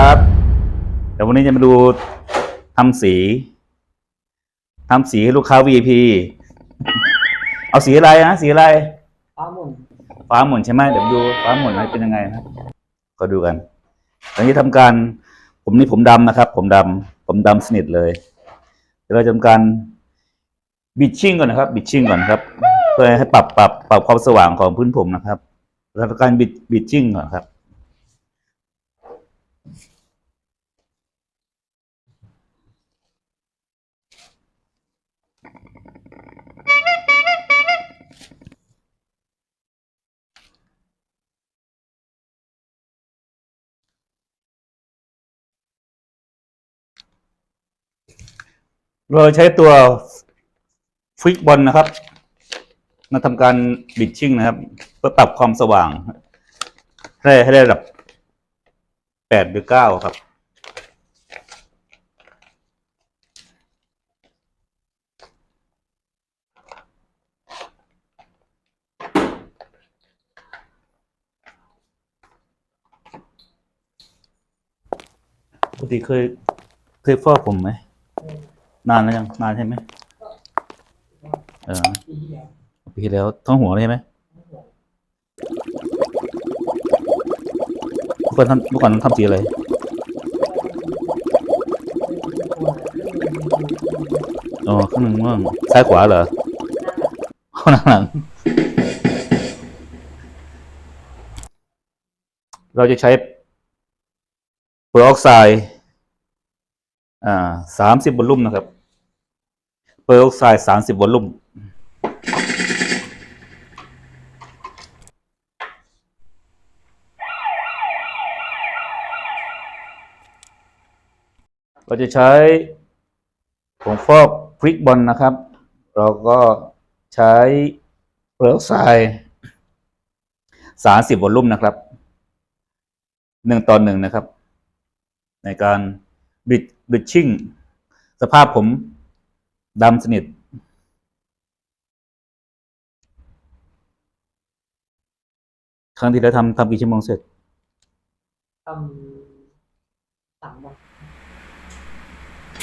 ครับเดี๋ยววันนี้จะมาดูทำสีทำสีให้ลูกค้า VIP เอาสีอะไรนะสีอะไร ฟ้าหมุน ฟ้าหมุนใช่ไหมเดี๋ยวดูฟ้าหมุนอะไรเป็นยังไงนะก็ดูกันตอนนี้ทำการ ผมนี่ผมดำนะครับ ผมดำผมดำสนิทเลยเดี๋ยวเราจะทำการบิดชิ่งก่อนนะครับ บิดชิ่งก่อนครับ เพื่อให้ปรับปรับปรับความสว่างของพื้นผมนะครับเราทำการบิดบิดชิ่งก่อนครับ เราใช้ตัวฟิกบอลนะครับ มาทำการบิดชิ่งนะครับ เพื่อปรับความสว่าง ให้ได้ระดับ แปดหรือเก้าครับ ปกติเคย เคยฟอกผมไหม นานแล้วยัง นานใช่ไหมเออปีที่แล้วปีที่แล้วท้องหัวเลยใช่ไหมเมื่อ ก่อนทำเมื่อก่อนทำสีอะไรอ๋อข้างหนึ่งม่วงซ้ายขวาเหรอข้างหลัง เราจะใช้เปอร์ออกไซด์อ่าสามสิบวอลลุ่มนะครับเปอร์ออกไซด์สามสิบวอลลุ่ม เราจะใช้ผงฟอกพริกบอลนะครับ เราก็ใช้เปลือกทรายสามสิบวอลลุ่มนะครับหนึ่งต่อหนึ่งนะครับ ในการบิดบิดชิ่ง สภาพผมดำสนิทครั้งที่แล้วทำทำกี่ชั่วโมงเสร็จทำสามวัน ใ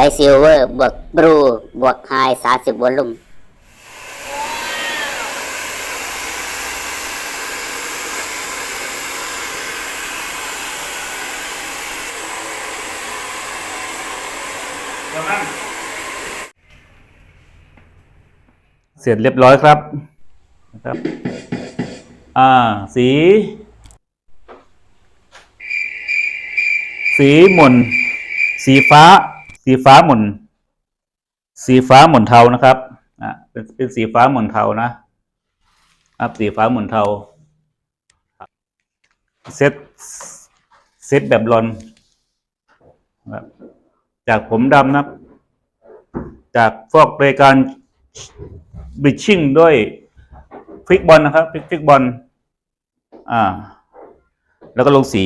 ช้ซิลเวอร์บวกบลูบวกไฮสามสิบวอลลุ่ม เสร็จเรียบร้อยครับนะครับอ่าสี สีหม่น สีฟ้า สีฟ้าหม่น สีฟ้าหม่นเทานะครับอ่าเป็นเป็นสีฟ้าหม่นเทานะครับสีฟ้าหม่นเทาครับเซตเซตแบบลอนจากผมดำนะจากฟอกรายการ บิชชิ่งด้วยฟิกบอลนะครับฟิกฟิกบอลอ่า แล้วก็ลงสี